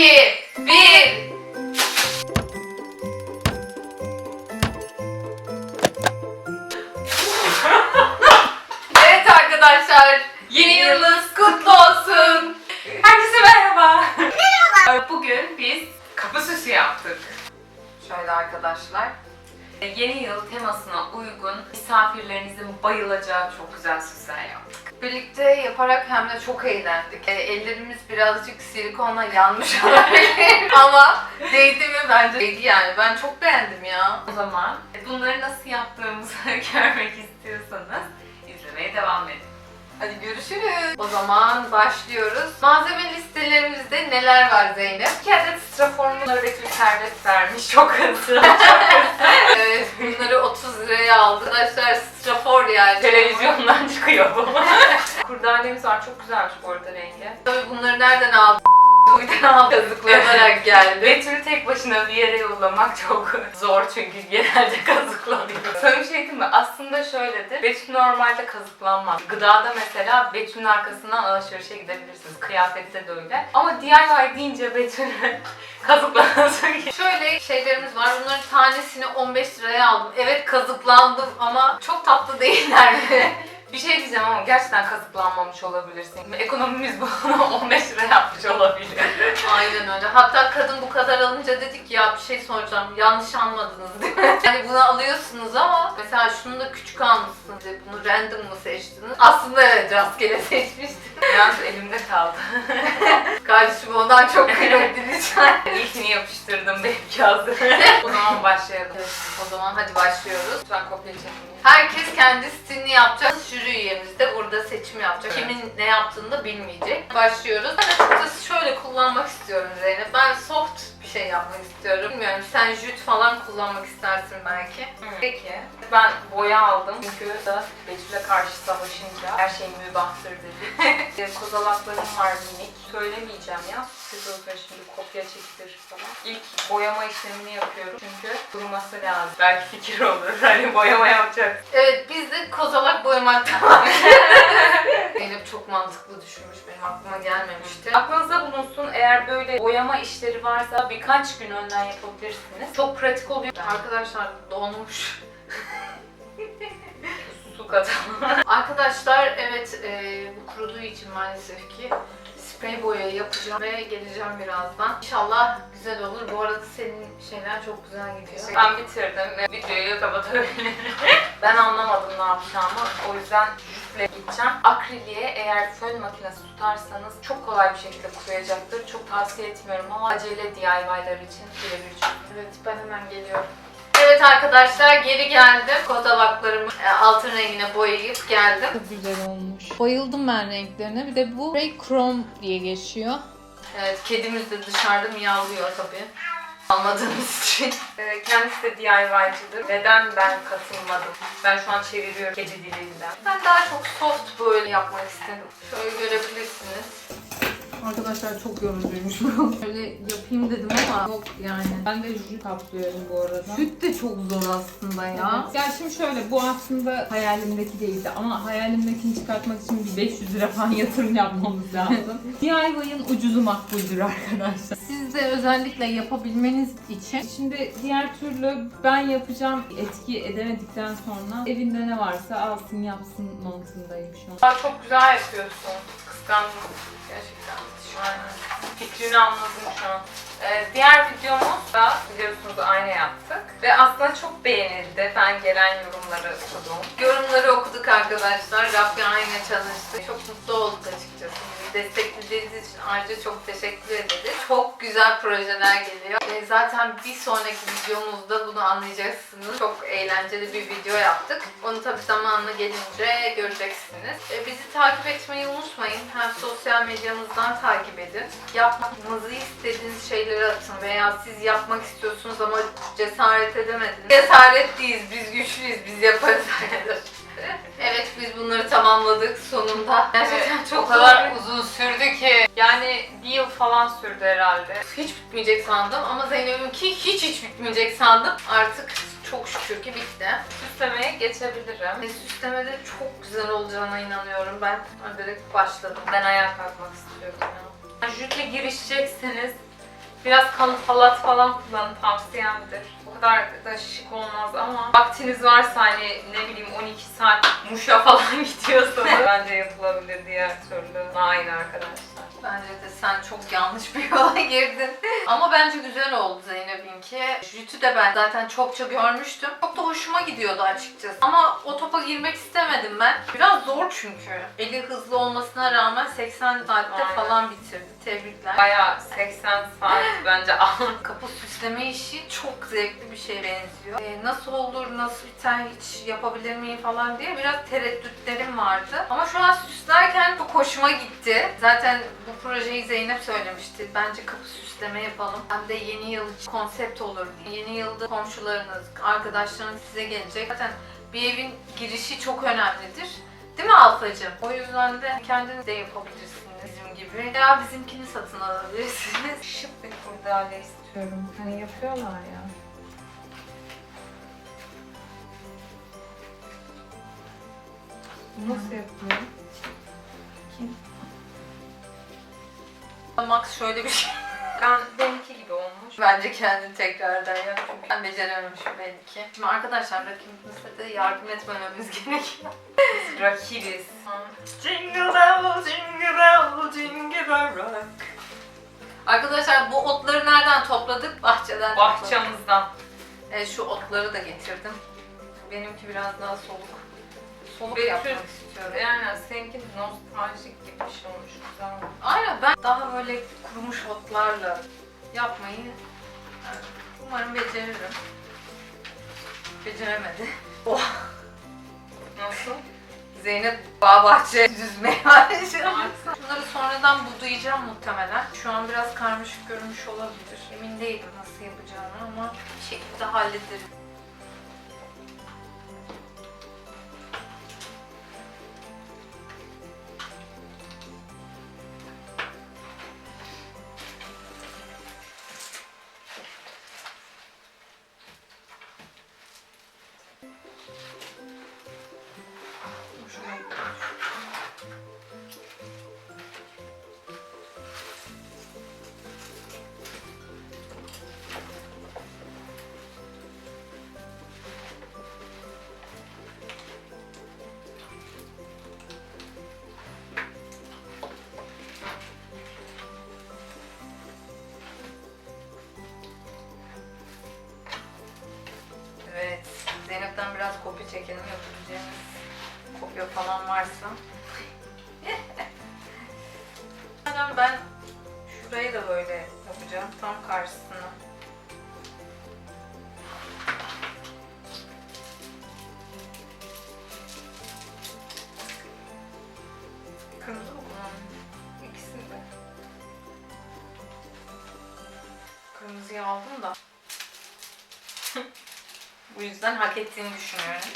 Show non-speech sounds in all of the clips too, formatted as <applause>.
2, 1. Evet arkadaşlar, yeni yılınız kutlu olsun. Herkese merhaba. Merhaba. Bugün biz kapı süsü yaptık. Şöyle arkadaşlar. Yeni yıl temasına uygun misafirlerinizin bayılacağı çok güzel süsler yaptık. Birlikte yaparak hem de çok eğlendik. E, ellerimiz birazcık silikonla yanmış <laughs> olabilir ama değdi mi bence değdi yani. Ben çok beğendim ya. O zaman bunları nasıl yaptığımızı <laughs> görmek istiyorsanız izlemeye devam edin. Hadi görüşürüz. O zaman başlıyoruz. Malzeme listelerimizde neler var Zeynep? İki adet straformları servis vermiş. Çok hızlı. <laughs> Evet, bunları 30 liraya aldı. Arkadaşlar strafor yani. Televizyondan çıkıyor bu. <laughs> Kurdanemiz var. Çok güzelmiş bu arada rengi. Tabii bunları nereden aldı? Uydan. Kazıklanarak geldi. Betül'ü tek başına bir yere yollamak çok <laughs> zor çünkü genelde <laughs> kazıklanıyor. Sana bir şey mi? Aslında şöyledir. Betül normalde kazıklanmaz. Gıdada mesela Betül'ün arkasından alışverişe gidebilirsiniz. Kıyafette de öyle. Ama DIY deyince Betül'ü <laughs> kazıklanası gibi. Şöyle şeylerimiz var. Bunların tanesini 15 liraya aldım. Evet kazıklandım ama çok tatlı değiller mi? Bir şey diyeceğim ama gerçekten kazıklanmamış olabilirsin. Ekonomimiz bunu <laughs> 15 lira yapmış olabilir. Aynen öyle. Hatta kadın bu kadar alınca dedik ya bir şey soracağım. Yanlış almadınız değil mi? <laughs> Yani bunu alıyorsunuz ama mesela şunu da küçük almışsınız. Bunu random mı seçtiniz? Aslında evet rastgele <laughs> seçmiştim. Yalnız elimde kaldı. Kardeşim ondan çok kıymetli lütfen. İlkini yapıştırdım benimki hazır. o zaman başlayalım. Evet, o zaman hadi başlıyoruz. Lütfen kopya çekmeyin. Herkes kendi stilini yapacak. Jüri üyemiz de burada seçim yapacak. Evet. Kimin ne yaptığını da bilmeyecek. Başlıyoruz. Ben açıkçası şöyle kullanmak istiyorum Zeynep. Ben soft şey yapmak istiyorum. Bilmiyorum sen jüt falan kullanmak istersin belki. Peki. Ben boya aldım çünkü da Betül'e karşı savaşınca her şey mübahtır dedi. <laughs> Kozalaklarım var minik. Söylemeyeceğim ya. Siz olsa şimdi kopya çektir falan. İlk boyama işlemini yapıyorum çünkü kuruması lazım. Belki fikir olur. <laughs> Hani boyama yapacak. Evet biz de kozalak boyamakta var. <laughs> Zeynep çok mantıklı düşünmüş. Benim aklıma gelmemişti. Aklınızda bulunsun eğer böyle boyama işleri varsa birkaç gün önden yapabilirsiniz. Çok pratik oluyor. Arkadaşlar donmuş. <laughs> Su katalım. Arkadaşlar evet e, bu kuruduğu için maalesef ki sprey boya yapacağım ve geleceğim birazdan. İnşallah güzel olur. Bu arada senin şeyler çok güzel gidiyor. Ben bitirdim ve videoyu kapatabilirim. <laughs> ben anlamadım ne yapacağımı. O yüzden jüple gideceğim. Akriliğe eğer fön makinesi tutarsanız çok kolay bir şekilde kuruyacaktır. Çok tavsiye etmiyorum ama acele DIY'lar için birebir çözüm. Evet ben hemen geliyorum. Evet arkadaşlar geri geldim. Kozalaklarımı e, altın rengine boyayıp geldim. Çok güzel olmuş. Bayıldım ben renklerine. Bir de bu Ray Chrome diye geçiyor. Evet kedimiz de dışarıda miyavlıyor tabii. Almadığımız için. <laughs> Ee, Kendisi de DIY'cıdır. Neden ben katılmadım? Ben şu an çeviriyorum kedi dilinden. Ben daha çok soft böyle yapmak istedim. Şöyle görebilirsiniz. Arkadaşlar çok yorucuymuş <laughs> bu. Böyle yapayım dedim ama yok yani. Ben de jüt kaplıyorum bu arada. Jüt de çok zor aslında ya. Ya şimdi şöyle bu aslında hayalimdeki değildi ama hayalimdekini çıkartmak için bir 500 lira falan yatırım yapmamız <laughs> lazım. DIY'ın ucuzu makbuldür arkadaşlar. Siz de özellikle yapabilmeniz için Şimdi diğer türlü ben yapacağım etki edemedikten sonra evinde ne varsa alsın yapsın mantığındayım şu an. Çok güzel yapıyorsun. Kıskandım. Gerçekten. Şu an fikrini anladım şu an. Ee, diğer videomuz da biliyorsunuz ayna yaptık. Ve aslında çok beğenildi. Ben gelen yorumları okudum. Yorumları okuduk arkadaşlar. Rabbi aynı çalıştı. Çok mutlu olduk açıkçası. Desteklediğiniz için ayrıca çok teşekkür ederiz. Çok güzel projeler geliyor. Ve zaten bir sonraki videomuzda bunu anlayacaksınız. Çok eğlenceli bir video yaptık. Onu tabii zamanla gelince göreceksiniz. E, bizi takip etmeyi unutmayın. Hem sosyal medyamızdan takip edin. Yapmamızı istediğiniz şeyleri atın veya siz yapmak istiyorsunuz ama cesaret edemediniz. Cesaretliyiz, biz güçlüyüz, biz yaparız. <laughs> evet biz bunları tamamladık sonunda. Gerçekten Evet, çok o kadar uzun sürdü ki. Yani bir yıl falan sürdü herhalde. Hiç bitmeyecek sandım ama Zeynep'inki hiç hiç bitmeyecek sandım. Artık çok şükür ki bitti. Süslemeye geçebilirim. Ve süslemede çok güzel olacağına inanıyorum ben. Ben direkt başladım. Ben ayağa kalkmak istiyorum ya. Jütle girişecekseniz Biraz kalın halat falan kullanın tavsiyemdir. O kadar da şık olmaz ama vaktiniz varsa hani ne bileyim 12 saat muşa <laughs> falan gidiyorsanız <laughs> bence yapılabilir diğer türlü. Aynı arkadaşlar. Bence de sen çok yanlış bir yola <laughs> girdin. Ama bence güzel oldu Zeynep'inki. Jütü de ben zaten çokça görmüştüm. Çok da hoşuma gidiyordu açıkçası. Ama o topa girmek istemedim ben. Biraz zor çünkü. Eli hızlı olmasına rağmen 80 saatte Aynen. falan bitirdi. Tebrikler. Bayağı 80 saat bence. Kapı süsleme işi çok zevkli bir şeye benziyor. Ee, nasıl olur, nasıl biter, hiç yapabilir miyim falan diye biraz tereddütlerim vardı. Ama şu an süslerken çok hoşuma gitti. Zaten bu projeyi Zeynep söylemişti. Bence kapı süsleme yapalım. Hem de yeni yıl için konsept olur. Yeni yılda komşularınız, arkadaşlarınız size gelecek. Zaten bir evin girişi çok önemlidir. Değil mi Alfacığım? O yüzden de kendiniz de yapabilirsiniz. Veya bizimkini satın alabilirsiniz. <laughs> Şık bir kurdale istiyorum. Hani yapıyorlar ya. Nasıl yapıyor? Max şöyle bir şey. Ben benimki gibi olmuş. Bence kendini tekrardan yap çünkü ben becerememişim belki. Şimdi arkadaşlar rakibimize de yardım etmememiz gerekiyor. Rakibiz. Jingle bell, jingle bell, jingle bell rock. Arkadaşlar bu otları nereden topladık? Bahçeden topladık. Bahçemizden. E, şu otları da getirdim. Benimki biraz daha soluk. Soluk Benim yapmak şu- istiyorum. Yani seninki nostaljik gibi bir şey olmuş. Güzel. Aynen ben daha böyle kurumuş otlarla yapmayı yani umarım beceririm. Beceremedi. Nasıl? Zeynep bağ bahçe düzmeye <laughs> başladı. Şunları sonradan budayacağım muhtemelen. Şu an biraz karmaşık görünmüş olabilir. Emin değilim nasıl yapacağımı ama bir şekilde hallederim. Zaten ben şurayı da böyle yapacağım tam karşısına. Kırmızı mı kullanayım? İkisi de. Kırmızıyı aldım da. <laughs> Bu yüzden hak ettiğini düşünüyorum.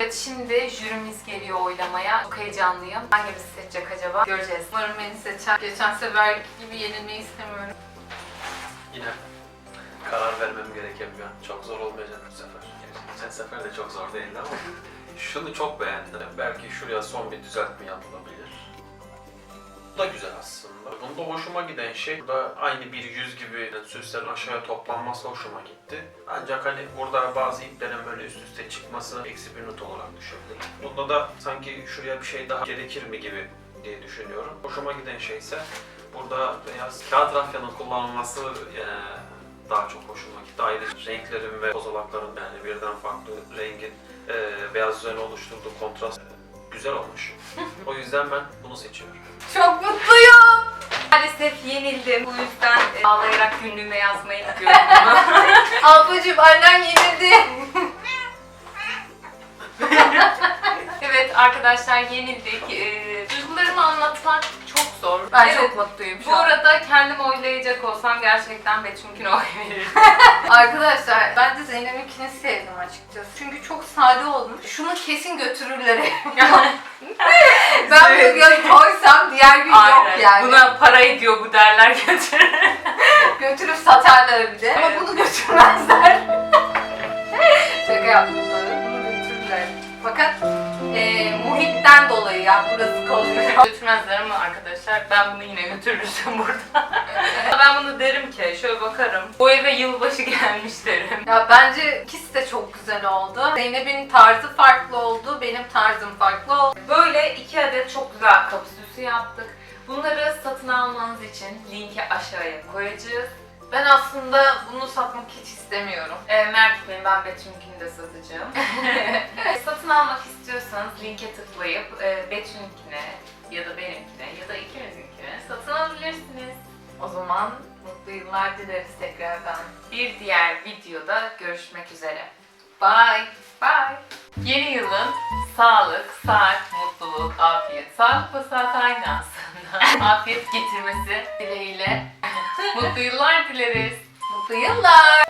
Evet şimdi jürimiz geliyor oylamaya. Çok heyecanlıyım. Hangimiz seçecek acaba? Göreceğiz. Umarım beni seçer. Geçen sefer gibi yenilmeyi istemiyorum. Yine karar vermem gereken bir an. Çok zor olmayacak bu sefer. Geçen sefer de çok zor değildi ama şunu çok beğendim. Belki şuraya son bir düzeltme yapılabilir. Da güzel aslında. Bunda hoşuma giden şey burada aynı bir yüz gibi süslerin aşağıya toplanması hoşuma gitti. Ancak hani burada bazı iplerin böyle üst üste çıkması eksi bir not olarak düşebilir. Bunda da sanki şuraya bir şey daha gerekir mi gibi diye düşünüyorum. Hoşuma giden şey ise burada beyaz kağıt rafyanın kullanılması eee, daha çok hoşuma gitti. Ayrıca renklerin ve kozalakların yani birden farklı rengin eee, beyaz üzerine oluşturduğu kontrast güzel olmuş. O yüzden ben bunu seçiyorum. Çok mutluyum. Maalesef yenildim. Bu yüzden e, ağlayarak günlüğüme yazmayı bunu. <laughs> Ablacığım annen yenildi. <laughs> evet arkadaşlar yenildik. Ee, duygularımı anlatmak çok zor. Ben Evet, çok mutluyum şu Bu an. arada kendim oylayacak olsam gerçekten Betünk'üne oy veririm. Arkadaşlar ben de Zeynep'inkini sevdim açıkçası. Çünkü çok sade olmuş. Şunu kesin götürürler evden. <laughs> ben bugün koysam diğer gün yok yani. Buna para ediyor bu derler götürür. <laughs> Götürüp satarlar bir de. Ama bunu götürmezler. <laughs> Şaka yaptım. Bunu götürürler. Fakat eee muhitten dolayı ya burası kalıyor. Götürmezler ama arkadaşlar ben bunu yine götürürsün burada. ben bunu derim ki şöyle bakarım. Bu eve yılbaşı gelmiş derim. Ya bence ikisi de çok güzel oldu. Zeynep'in tarzı farklı oldu, benim tarzım farklı oldu. Böyle iki adet çok güzel kapı süsü yaptık. Bunları satın almanız için linki aşağıya koyacağız. Ben aslında bunu satmak hiç istemiyorum. E, Mert Bey'in ben Betünk'ünü de satacağım. <laughs> satın almak istiyorsanız linke tıklayıp e, Betünk'üne ya da benimkine ya da ikimizinkine satın alabilirsiniz. O zaman mutlu yıllar dileriz tekrardan. Bir diğer videoda görüşmek üzere. Bye. Bye. Yeni yılın sağlık, saat, mutluluk, afiyet. Sağlık ve saat aynı aslında. <laughs> afiyet getirmesi dileğiyle. <laughs> Mutlu yıllar dileriz. Mutlu yıllar.